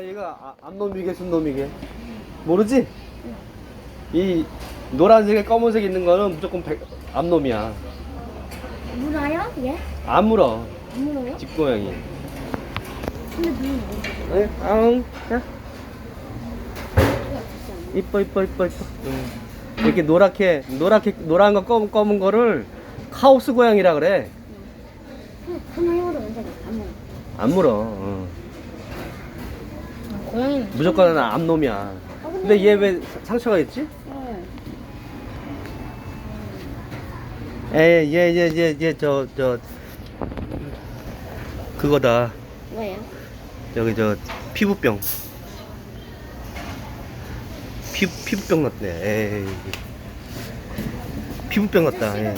얘가 아, 암놈이게 순 놈이게 모르지? 이 노란색에 검은색 있는 거는 무조건 백, 암놈이야 물어요? 얘? 안 물어 안 물어요? 집고양이 근데 눈이 뭐? 네, 아웅 자 이뻐 이뻐 이뻐 이뻐 응. 이렇게 노랗게 노랗게 노란 거 검은 검은 거를 카오스 고양이라 그래 하나 해보러 언제 안 물어. 안 물어 어. 고양이는? 무조건 암놈이야 근데 얘 왜 상처가 있지? 응. 에이 얘얘얘얘저 저 그거다. 뭐예요? 여기 저 피부병. 피, 피부병 났네. 에이 피부병 났다. 예.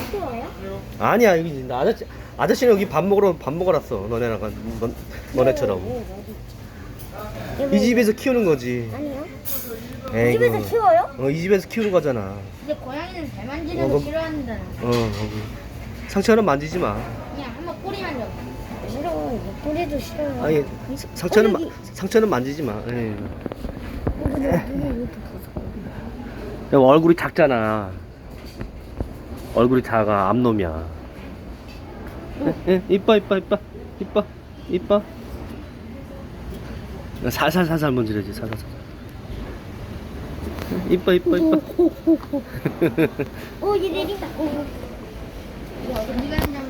아니야 여기 나 아저씨 아저씨는 여기 밥 먹으러 밥 먹으러 왔어. 너네랑 가- 너, 너네처럼 이 집에서 키우는 거지 아니요. 에이 집에서 키워요? 어 이 집에서 키우는 거잖아 근데 고양이는 잘 어, 만지는 그럼- 거 싫어한다는 어 여기 상처는 만지지 마 그냥 한번 꼬리 만져 싫어. 이거 뿌리도 싫어요. 아니 상처는 마. 상처는 만지지 마 예. 어. 야, 얼굴이 작잖아. 얼굴이 작아. 암놈이야. 예, 예, 이뻐, 이뻐, 이뻐, 이뻐, 이뻐. 야, 살살, 살살 문지르지, 살살, 살살. 이뻐, 이뻐, 이뻐. 오, 얘 내린다. 오. 어디 가느냐